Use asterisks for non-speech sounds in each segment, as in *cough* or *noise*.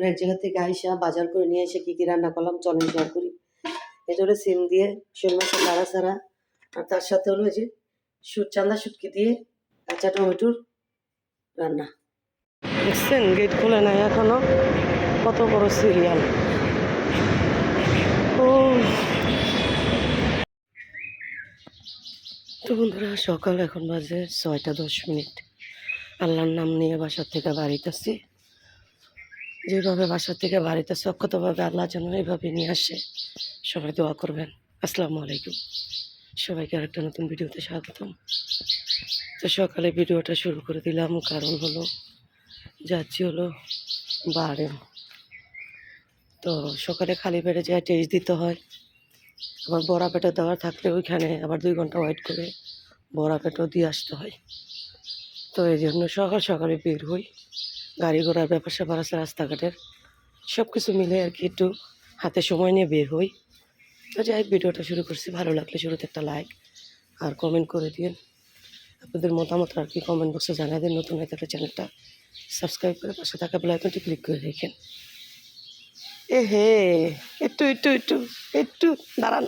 করে এক জায়গা থেকে আইসা বাজার করে নিয়ে এসে কী কী রান্না করলাম, চলেন শেয়ার করি। এটা হলো সিম দিয়ে শোল মাছের লাড়া ছাড়া। আর তার সাথে হলো যে সুট, চান্দা শুটকি দিয়ে কাঁচা টমেটোর রান্না। দেখছেন গেট খুলে নাই এখনও। কত বড় সিরিয়াল ও তো বন্ধুরা, সকাল এখন বাজে ছয়টা দশ মিনিট। আল্লাহর নাম নিয়ে বাসার থেকে বাড়িতে বাড়িতেছি যেভাবে বাসার থেকে বাড়িতে সক্ষতভাবে আল্লাহ যেন এইভাবে নিয়ে আসে, সবাই দোয়া করবেন। আসসালামু আলাইকুম। সবাইকে আরেকটা নতুন ভিডিওতে স্বাগতম। তো সকালে ভিডিওটা শুরু করে দিলাম, কারণ হলো যাচ্ছি হলো বারে। তো সকালে খালি পেটে যায়, টেস্ট দিতে হয়। আবার বড়া পেটে দেওয়ার থাকলে ওইখানে আবার দুই ঘণ্টা ওয়েট করে বড়া পেটও দিয়ে আসতে হয়। তো এই জন্য সকাল সকালে বের হই। গাড়ি ঘোড়ার ব্যাপার স্যাপার আছে রাস্তাঘাটের সব কিছু মিলে আর কি একটু হাতে সময় নিয়ে বের হই। তো যাই ভিডিওটা শুরু করছি। ভালো লাগলে শুরুতে একটা লাইক আর কমেন্ট করে দিন আপনাদের মতামত আর কি কমেন্ট বক্সে জানাই দিন। নতুন হয়ে থাকলে চ্যানেলটা সাবস্ক্রাইব করে পাশে থাকা বেল আইকনটি ক্লিক করে রেখেন। এ হে, একটু একটু একটু একটু, দাঁড়ান।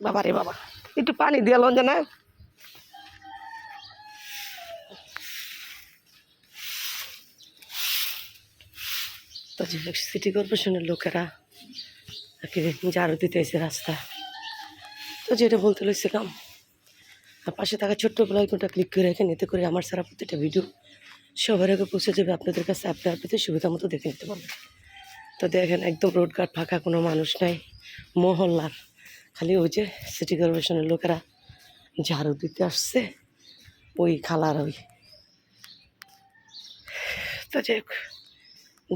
বাবা রে বাবা। একটু পানি দিয়ে লঞ্জা না তো সিটি কর্পোরেশনের লোকেরা আর ঝাড়ু দিতে এসে রাস্তা তো যেটা বলতে লইছিলাম আর পাশে থাকা ছোট্ট আইকনটা ক্লিক করে রেখে নিতে করে আমার সারা প্রত্যেকটা ভিডিও সবার আগে পৌঁছে যাবে। আপনাদের কাছে আপনি আপনাদের সুবিধা মতো দেখে নিতে পারবেন। তো দেখেন, একদম রোডঘাট ফাঁকা, কোনো মানুষ নাই, মহল্লার। খালি ওই যে সিটি কর্পোরেশনের লোকেরা ঝাড়ু দিতে আসছে, ওই খালার ওই। তো যাই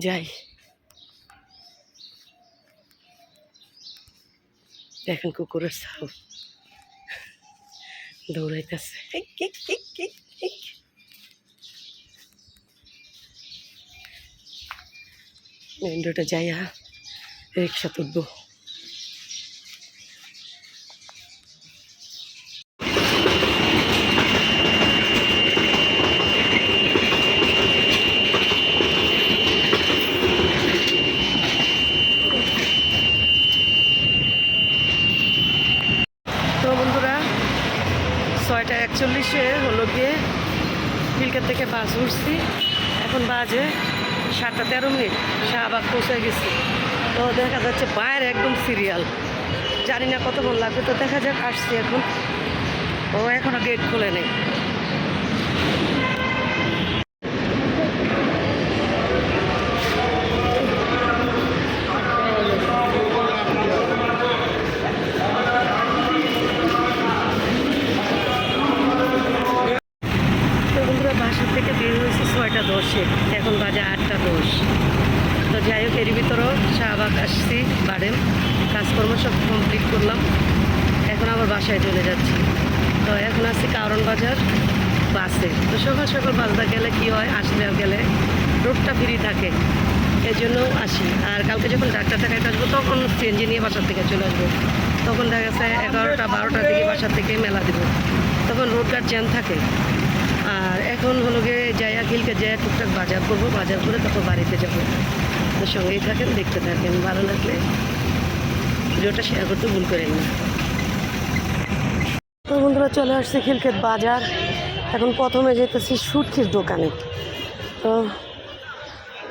যাই। কুকুরের সাউ দৌড়াইতেছে। মেন যাইয়া রিক্সা তুলবো তো বন্ধুরা ছয়টা একচল্লিশে হলো গিয়ে বিলকের থেকে বাস উঠছি। এখন বাজে সাতটা তেরো মিনিট। শাহবাগ পৌঁছে গেছি। তো দেখা যাচ্ছে বাইরে একদম সিরিয়াল জানি না কতক্ষণ লাগবে, তো দেখা যাক, আসছি এখন। ও এখনও গেট খুলে নেই তো বন্ধুরা বাসার থেকে বের হয়েছে ছয়টা দশে এখন বাজে আটটা দশ তো যাই হোক এর ভিতরেও শাহবাগ আসছি বাড়ে কাজকর্ম সব কমপ্লিট করলাম এখন আবার বাসায় চলে যাচ্ছি তো এখন আসছি কারণ বাজার বাসে তো সকাল সকাল বাসটা গেলে কি হয়? আসলে গেলে রোডটা ফ্রি থাকে। এই জন্য আসি। আর কালকে যখন ডাক্তার টাকায় আসব, তখন চেঞ্জে নিয়ে বাসার থেকে চলে আসব। তখন দেখা গেছে এগারোটা, বারোটার দিকে বাসার থেকে মেলা দেবো। তখন রোডঘাট জ্যাম থাকে। আর এখন হলো গিয়ে যাইয়া খিলকে যাইয়া টুকটাক বাজার করব। বাজার করে তারপর বাড়িতে যাব। তো সঙ্গেই থাকেন, দেখতে থাকেন। ভালো লাগলে ভিডিওটা শেয়ার করতে ভুল করেন না। তো বন্ধুরা, চলে আসছে খিলক্ষেত বাজার। এখন প্রথমে যেতেছি সুটকির দোকানে। তো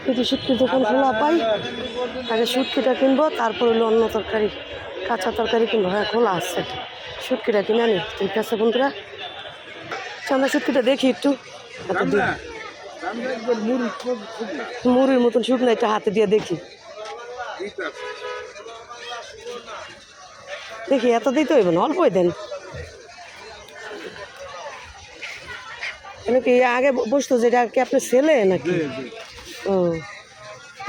যদি সুটকির দোকান খোলা পাই আগে সুটকিটা কিনবো তারপর হলো অন্য তরকারি কাঁচা তরকারি কিনবো। হ্যাঁ খোলা আছে। সুটকিটা কিনে আনি। ঠিক আছে বন্ধুরা? চান্দা সুটকিটা দেখি একটু। মুড়ির মতন শুকনো একটা হাতে দিয়ে দেখি। দেখি এত দিতে হইব না অল্পই দেন। কেন কি আগে বসতো যেটা কি আপনার ছেলে নাকি? ও।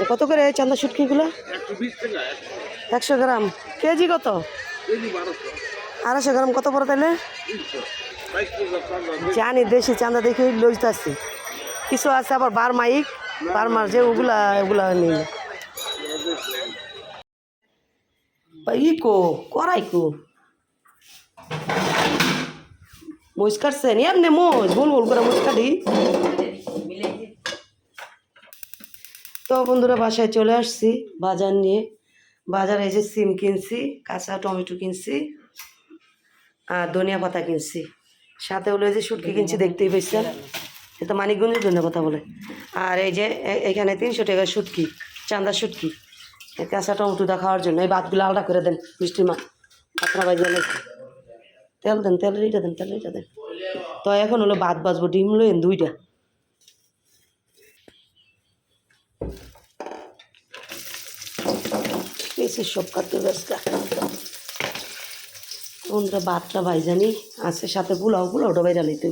কত করে চান্দা শুটকিগুলো? একশো গ্রাম। কেজি কত? আড়াইশো গ্রাম কত পড়ে তাহলে জানি দেশি চান্দা দেখে লইতে আসছি কিছু আছে আবার বার মাইক বার মার যে ওগুলা ওগুলা নেই ই কো করাই কো মহিষ কাটছেন এমনি মহিষ গোল গোল করে মহিষ কাটি তো বন্ধুরা, বাসায় চলে আসছি বাজার নিয়ে। বাজারে যে সিম কিনছি, কাঁচা টমেটো কিনছি, আর ধনিয়া পাতা কিনছি। সাথে হলো যে শুটকি কিনছি, দেখতেই পেয়েছেন এটা মানিকগঞ্জের ধনিয়া পাতা বলে। আর এই যে এখানে তিনশো টাকা শুটকি, চান্দা এই কাঁচা টমেটোটা খাওয়ার জন্য, এই ভাতগুলো আলাদা করে দেন, মিষ্টি মা। বাজিয়ে নেই তেল দেন তেল এইটা দেন তেল এইটা দেন। তো এখন হলো ভাত বাজবো, ডিম লইন দুইটা। সব খাদ্য ব্যস্ত। বন্ধুরা ভাতটা ভাইজানি আছে সাথে পোলাও, পোলাওটা বাইরে লইতে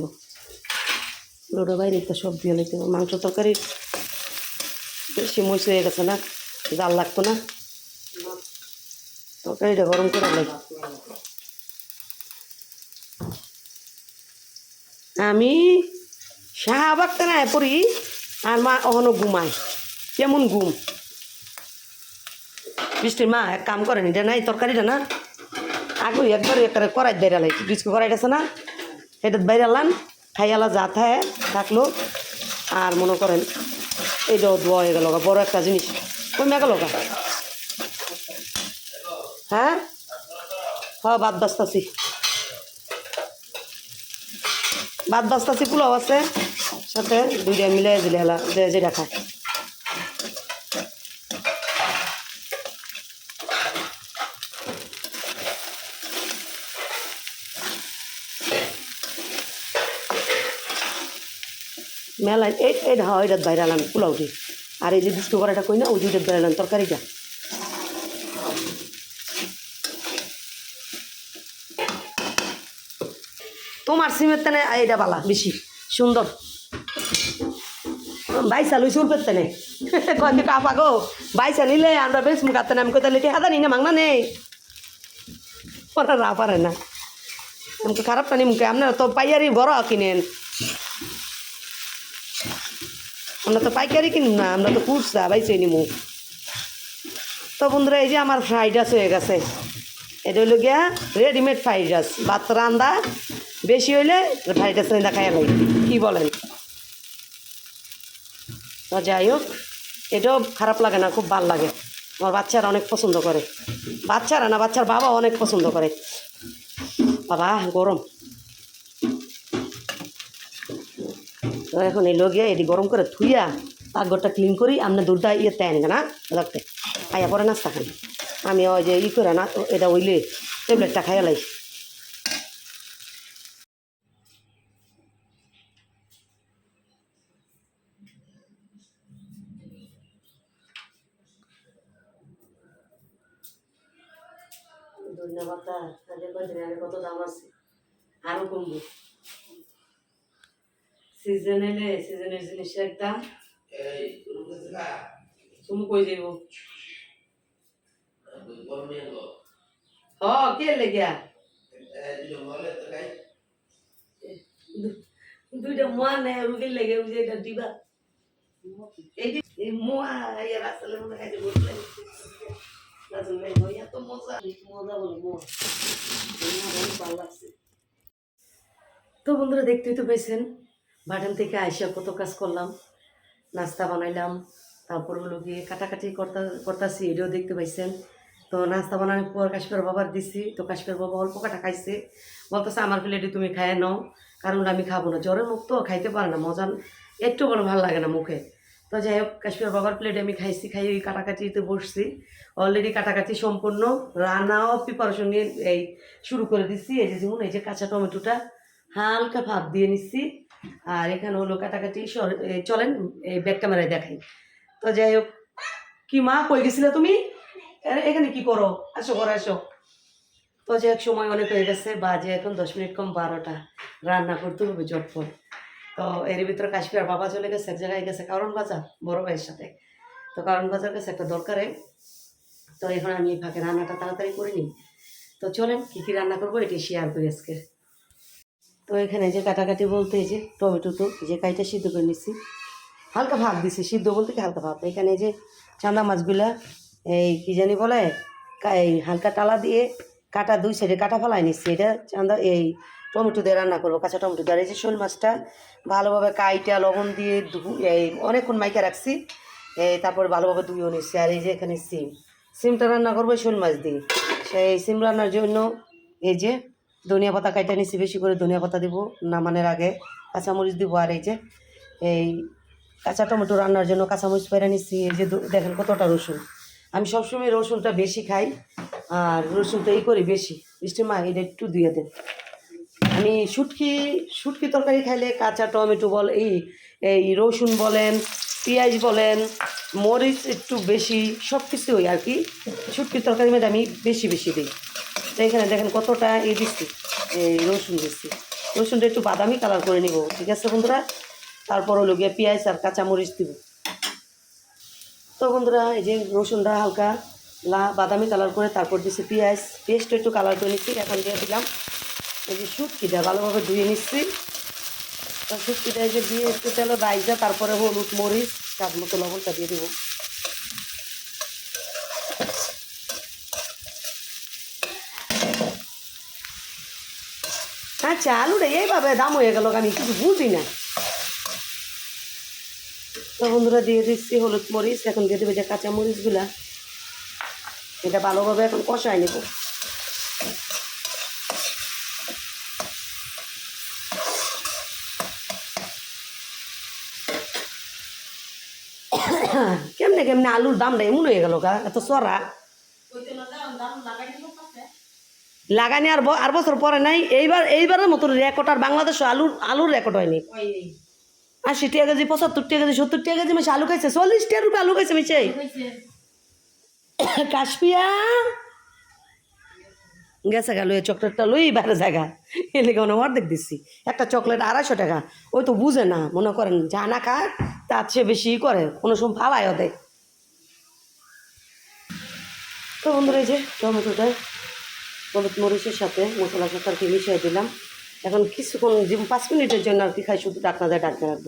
পোলাওটা বাইরে একটা সব দিয়ে লইতে মাংস তরকারি বেশি মইস হয়ে গেছে না, জাল লাগতো না। তরকারিটা গরম করে লাই। আমি শাহবাগতে না পড়ি, আর মা অহনো ঘুমায়। কেমন ঘুম? বৃষ্টির মা এক কাম করেন, এটা নাই, তরকারিটা না। আগে একবার একবারে করাই বেড়ালাই বিস্কুট করাইতেছে না। এটা বেড়ালান খাইয়ালা যা থায় থাকল, আর মনে করেন এই এইটাও ধোয়া হয়ে গেল বড় একটা জিনিস। কই মেঘা লগা হ্যাঁ? হ্যাঁ বাদ বাস্তাছি বাদ বাস্তাছি পোলাও আছে। সাথে দুইটা মিলাই দিলে হেলা যেটা খায়। মেলা এই এই হ্যাঁ এটা বাইরালাম পোলাওটি আর এই যে বিস্কুট করাটা কই না, ওই দুইটা বাইরালাম তরকারিটা। তোমার সিমের তেনে এইটা বালা, বেশি, সুন্দর। বাইসা লই সুর পেতে নেই *laughs* কয়েক কাপা গো? বাইসা নিলে আমরা বেশ মুখাতে আমি কোথায় লিখে হাদা নি না মাংনা নেই? ওরা না পারে না। আমাকে খারাপ টানি মুখে আপনারা তো পাইয়ারি বড় কিনেন। আমরা তো পাইকারি কিনুম না, আমরা তো কুরসা, বাইসে নিমু। তো বন্ধুরা, এই যে আমার ফ্রাইড রাইস হয়ে গেছে। এটা হলো গিয়া রেডিমেড ফ্রাইড রাইস, ভাত রান্দা বেশি হইলে রাইস রান্দা খাইয়া লাগে কী বলেন? তো যাই হোক, এটাও খারাপ লাগে না, খুব ভালো লাগে। আমার বাচ্চারা অনেক পছন্দ করে। বাচ্চারা না, বাচ্চার বাবা অনেক পছন্দ করে। বাবা, গরম। তো এখন এই লগিয়া এটি গরম করে থুইয়া পাকঘরটা ক্লিন করি আপনি দুধটা ইয়ে তেন না? রাখতে খাইয়া পরে নাস্তা খান আমি ওই যে ই করে না এটা ওইলে ট্যাবলেটটা খাইয়া লাই ধন্যবাদ কত দাম আছে আরও কমবো সিজন এলে সিজনের জিনিসের একটা তুমি কই যাইব হ কে লেগিয়া দুইটা মোয়া নেই রুগীর লেগে যে এটা দিবা এই মোয়া ইয়ে রাস্তালে মনে খাইতে বসলে এত মজা মজা বলে মোয়া ভালো লাগছে তো বন্ধুরা দেখতেই তো পেয়েছেন বাটান থেকে আইসা কত কাজ করলাম, নাস্তা বানাইলাম, তারপর হলো গিয়ে কাটাকাটি করতে, করতেছি, এটাও দেখতে পাইছেন। তো নাস্তা বানানোর পর কাশ্মীর বাবার দিছি, তো কাশ্মীর বাবা অল্প কাটা খাইছে। বলতেছে, আমার প্লেটে তুমি খাইয়ে নাও, কারণ আমি খাব না। জ্বরের মুখ তো খাইতে পারে না মজা একটু বড় ভালো লাগে না মুখে। তো যাই হোক, কাশ্মীর বাবার প্লেটে আমি খাইছি খাই ওই কাটাকাটিতে বসছি। অলরেডি কাটাকাটি সম্পূর্ণ, রান্নাও প্রিপারেশন নিয়ে এই শুরু করে দিচ্ছি এই যে যেমন এই যে কাঁচা টমেটোটা হালকা ভাব দিয়ে নিচ্ছি আর এখানে হলো কাটাকাটি চলেন এই ব্যাক ক্যামেরায় দেখাই। তো যাই হোক, কি মা, কই গেছিলে তুমি? এখানে কি করো? আসো, ঘরে আসো। তো যে এক সময় অনেক হয়ে গেছে, বাজে এখন দশ মিনিট কম বারোটা। রান্না করতে হবে জটপট তো এর ভিতরে কাশ্মীর বাবা চলে গেছে, এক জায়গায় গেছে কারণ বাজার, বড় ভাইয়ের সাথে। তো কারণ বাজার গেছে, একটা দরকারে। তো এখন আমি ফাঁকে রান্নাটা তাড়াতাড়ি করে নিই। তো চলেন, কী কী রান্না করব এটি শেয়ার করি আজকে। তো এখানে যে কাটাকাটি বলতে এই যে টমেটো তো যে কাইটা সিদ্ধ করে নিচ্ছি হালকা ভাব দিছি, সিদ্ধ বলতে কি হালকা ভাব এখানে যে চান্দা মাছগুলা, এই কি জানি বলে এই হালকা টালা দিয়ে কাটা দুই সাইডে কাটা ফেলাই নিচ্ছি এটা চান্দা, এই টমেটো দিয়ে রান্না করব, কাঁচা টমেটো দিয়ে। আর এই যে শোল মাছটা, ভালোভাবে কাইটা, লবণ দিয়ে এই অনেকক্ষণ মাইকা রাখছি। এই তারপরে ভালোভাবে ধুয়েও নিচ্ছি আর এই যে এখানে সিম, সিমটা রান্না করব শোল মাছ দিয়ে। সেই সিম রান্নার জন্য এই যে ধনিয়া পাতা কাইটা নিচ্ছি বেশি করে ধনিয়া পাতা দিব, নামানোর আগে কাঁচামরিচ দিব আর এই যে, এই কাঁচা টমেটো রান্নার জন্য কাঁচামরিচ পেরে নিচ্ছি এই যে দেখেন কতটা রসুন। আমি সবসময় রসুনটা বেশি খাই, আর রসুনটা এই করি বেশি। মা, এটা একটু দিয়ে দেন। আমি শুটকি শুটকি তরকারি খাইলে কাঁচা টমেটো বল এই এই রসুন বলেন, পেঁয়াজ বলেন, মরিচ একটু বেশি সব কিছুই আর কি। শুটকির তরকারি মধ্যে আমি বেশি বেশি দিই। এখানে দেখেন কতটা এই দিচ্ছি এই রসুন দিচ্ছি। রসুনটা একটু বাদামি কালার করে নিব, ঠিক আছে বন্ধুরা? তারপর হলো গিয়ে পেঁয়াজ আর কাঁচামরিচ দিব। তো বন্ধুরা, এই যে রসুনটা হালকা লা বাদামি কালার করে তারপর দিচ্ছি পেঁয়াজ। পেঁয়াজটা একটু কালার করে নিচ্ছি, এখন দিয়ে দিলাম। এই যে শুটকিটা ভালোভাবে ধুয়ে নিচ্ছি। শুটকিটা যে দিয়ে একটু তেলে বাইজা তারপরে হলুদ মরিচ, স্বাদ মতো লবণটা দিয়ে দেবো। আচ্ছা আলুটা এইভাবে দাম হয়ে গেল আমি কিছু বুঝি না। তো বন্ধুরা, দিয়ে দিচ্ছি হলুদ মরিচ, এখন দিয়ে দেবে যে কাঁচা মরিচগুলা। এটা ভালোভাবে এখন কষায় নেব। কেমনে কেমনে আলুর দামটা এমন হয়ে গেল গা, এত সরা। লাগানি আর আর বছর পরে নাই। এইবার এইবারের মতো রেকর্ড আর বাংলাদেশ আলুর আলুর রেকর্ড হয়নি। আশি টাকা কেজি পঁচাত্তর টাকা কেজি সত্তর টাকা কেজি মেশে আলু খাইছে। চল্লিশ টাকা রুপে আলু খাইছে মেশে কাশপিয়া গেছে গেল এই চকলেটটা লই বাইরে জায়গা। মনে হয় অর্ধেক দিচ্ছি একটা চকলেট আড়াইশো টাকা। ওই তো বুঝে না মনে করেন যা না খায় তার চেয়ে বেশি করে। কোনো সময় ফালায় দেয়। তো বন্ধুরা এই যে টমেটোটা হলুদ মরিচের সাথে মশলা সাথে আর কি মিশিয়ে দিলাম। এখন কিছুক্ষণ পাঁচ মিনিটের জন্য আর কি খাই, শুধু ডাকনা দেয় ডাকতে রাখব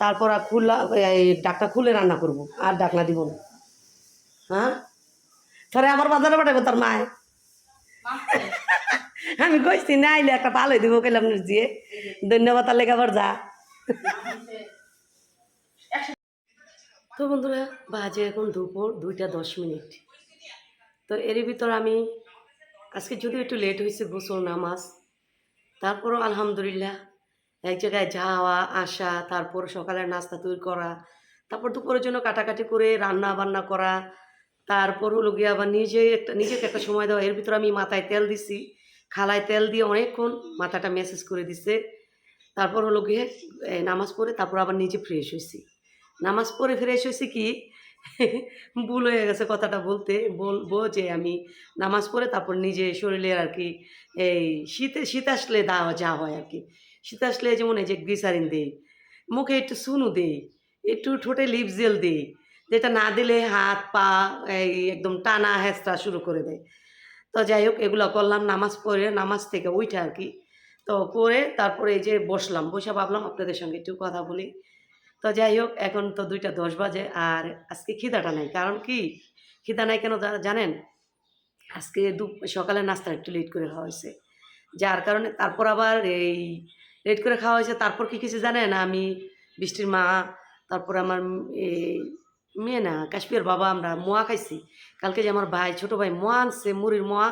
তারপর আর খুলা, এই ডাকটা খুলে রান্না করব, আর ডাকনা দিব না। হ্যাঁ? ধরে আমার বাজারে পাঠাবো তার মায়। আমি কইছি, না, আইলে একটা ভালো দিব কেলাম দিয়ে ধন্যবাদ, তার লেগে আবার যা তো বন্ধুরা, বাজে এখন দুপুর দুইটা দশ মিনিট। তো এর ভিতর আমি আজকে যদিও একটু লেট হয়েছে গোসল, নামাজ। তারপরও আলহামদুলিল্লাহ, এক জায়গায় যাওয়া, আসা, তারপর সকালের নাস্তা তৈরি করা, তারপর দুপুরের জন্য কাটাকাটি করে রান্না বান্না করা, তারপর হলো গিয়ে আবার নিজে একটা নিজেকে একটা সময় দেওয়া। এর ভিতরে আমি মাথায় তেল দিছি। খালায় তেল দিয়ে অনেকক্ষণ মাথাটা মেসেজ করে দিছে। তারপর হলো গিয়ে নামাজ পড়ে তারপর আবার নিজে ফ্রেশ হয়েছি নামাজ পড়ে ফ্রেশ হয়েছি কি? *laughs* ভুল হয়ে গেছে কথাটা বলতে। বলব যে আমি নামাজ পড়ে তারপর নিজে শরীরের আর কি এই শীতে, শীত আসলে দেওয়া যা হয় আর কি। শীত আসলে যেমন এই যে গ্লিসারিন দেই, মুখে একটু সুনু দেই, একটু ঠোঁটে লিপ জেল দিই, যেটা না দিলে হাত, পা এই একদম টানা হেঁচড়া শুরু করে দেয়। তো যাই হোক, এগুলো করলাম নামাজ পড়ে, নামাজ থেকে ওইটা আর কি। তো পরে তারপরে এই যে বসলাম, বসে ভাবলাম আপনাদের সঙ্গে একটু কথা বলি। তো যাই হোক, এখন তো দুইটা দশ বাজে আর আজকে খিদাটা নাই। কারণ কি? খিদা নাই কেন জানেন? আজকে দু সকালে নাস্তা একটু লেট করে খাওয়া হয়েছে। যার কারণে তারপর আবার এই লেট করে খাওয়া হয়েছে। তারপর কি কিছু জানেন? আমি, বৃষ্টির মা, তারপর আমার এই মেয়ে না কাশ্মীর বাবা, আমরা মোয়া খাইছি। কালকে যে আমার ভাই, ছোট ভাই মোয়া আনছে, মুড়ির মোয়া,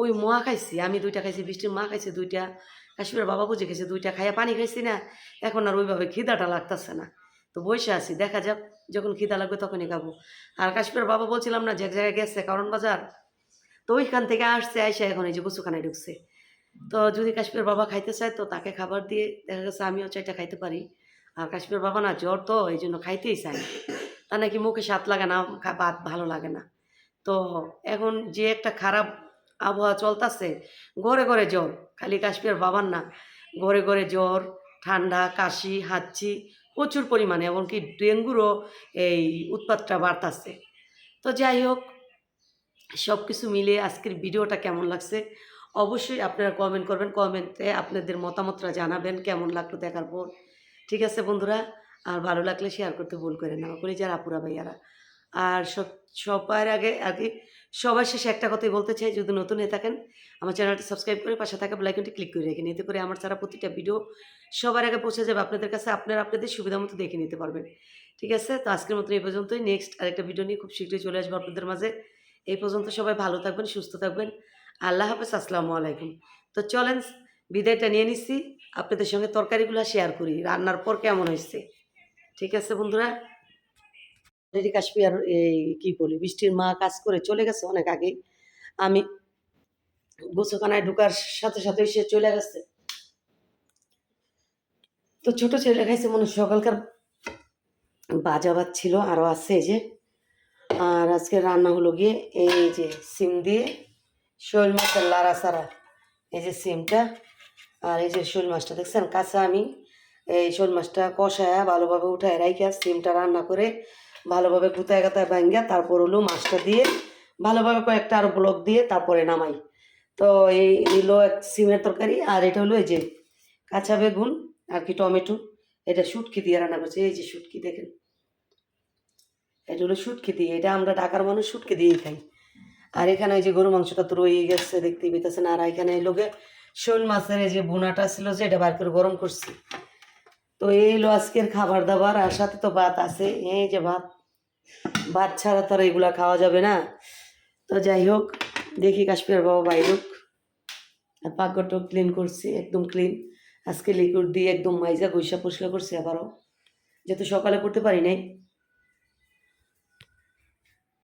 ওই মোয়া খাইছি। আমি দুইটা খাইছি, বৃষ্টির মা খাইছে দুইটা কাশ্মীর বাবা বুঝে খাইছে দুইটা, খাইয়া পানি খাইছি না। এখন আর ওইভাবে খিদাটা লাগতেছে না। তো বসে আছি, দেখা যাক, যখন খিদা লাগবে তখনই খাব। আর কাশ্মীর বাবা বলছিলাম না যে এক জায়গায় গেছে কারণ বাজার? তো ওইখান থেকে আসছে, আইসা এখন এই যে গুসুখানায় ঢুকছে। তো যদি কাশ্মীর বাবা খাইতে চায় তো তাকে খাবার দিয়ে দেখা গেছে আমিও চাইটা খাইতে পারি। আর কাশ্মীর বাবা না জ্বর তো, এই জন্য খাইতেই চায় না। তা নাকি মুখে স্বাদ লাগে না ভাত ভালো লাগে না। তো এখন যে একটা খারাপ আবহাওয়া চলতেছে, ঘরে ঘরে জ্বর। খালি কাশ্মীর বাবার না, ঘরে ঘরে জ্বর, ঠান্ডা, কাশি, হাঁচি প্রচুর পরিমাণে, এমনকি ডেঙ্গুরও এই উৎপাতটা বাড়তাছে। তো যাই হোক সব কিছু মিলে আজকের ভিডিওটা কেমন লাগছে অবশ্যই আপনারা কমেন্ট করবেন। কমেন্টে আপনাদের মতামতটা জানাবেন, কেমন লাগল দেখার পর। ঠিক আছে বন্ধুরা, আর ভালো লাগলে শেয়ার করতে ভুল করে না। যারা আপুরা, ভাইয়ারা। আর সব, সবার আগে আগে সবার শেষে একটা কথাই বলতে চাই, যদি নতুন হয়ে থাকেন, আমার চ্যানেলটি সাবস্ক্রাইব করে পাশে থাকা বেলাইকনটি ক্লিক করে রেখে এতে করে আমার ছাড়া প্রতিটা ভিডিও সবার আগে পৌঁছে যাবে। আপনাদের কাছে আপনারা আপনাদের সুবিধা মতো দেখে নিতে পারবেন। ঠিক আছে? তো আজকের মতো এই পর্যন্তই। নেক্সট আরেকটা ভিডিও নিয়ে খুব শীঘ্রই চলে আসব আপনাদের মাঝে। এই পর্যন্ত সবাই ভালো থাকবেন, সুস্থ থাকবেন। আল্লাহ হাফেজ, আসসালামু আলাইকুম। তো চলেন, বিদায়টা নিয়ে নিচ্ছি। আপনাদের সঙ্গে তরকারিগুলো শেয়ার করি। রান্নার পর কেমন হয়েছে? ঠিক আছে বন্ধুরা? রেডি কাশ্মীর এই কি বলি, বৃষ্টির মা কাজ করে চলে গেছে অনেক আগেই। আমি গোসখানায় ঢুকার সাথে সাথে সে চলে গেছে। তো ছোট ছেলে খাইছে মনে সকালকার বাজা ছিল আরও আছে যে। আর আজকে রান্না হলো গিয়ে এই যে সিম দিয়ে শোল মাছের লাড়া সারা। এই যে সিমটা, আর এই যে শোল মাছটা, দেখছেন? কাঁচা আমি এই শোল মাছটা কষায় ভালোভাবে উঠায় রাইখা সিমটা রান্না করে ভালোভাবে গুতায় গাতায় ভাঙ্গা তারপর হলো মাছটা দিয়ে ভালোভাবে কয়েকটা আরও ব্লক দিয়ে তারপরে নামাই। তো এই হলো এক সিমের তরকারি আর এটা হলো এই যে কাঁচা বেগুন আর কি টমেটো, এটা শুটকি দিয়ে রান্না করছে। এই যে শুটকি দেখেন। এটা হলো শুটকি দিয়ে, এটা আমরা ঢাকার মানুষ শুটকি দিয়েই খাই। আর এখানে ওই যে গরু মাংসটা তো রয়ে গেছে দেখতে পেতেছেন আর এখানে লোকে শোল মাছের এই যে বোনাটা ছিল যে এটা বার করে গরম করছি। তো এই হলো আজকের খাবার দাবার। আর সাথে তো ভাত আছে। এই যে ভাত। ভাত ছাড়া তো আর এগুলা খাওয়া যাবে না। তো যাই হোক, দেখি কাশ্মীর বাবা বাইরুক আর পাকঘরটাও ক্লিন করছি, একদম ক্লিন আজকে লিকুইড দিয়ে একদম মাইজা গৈসা পরিষ্কার করছি আবারও। যেহেতু সকালে করতে পারি নাই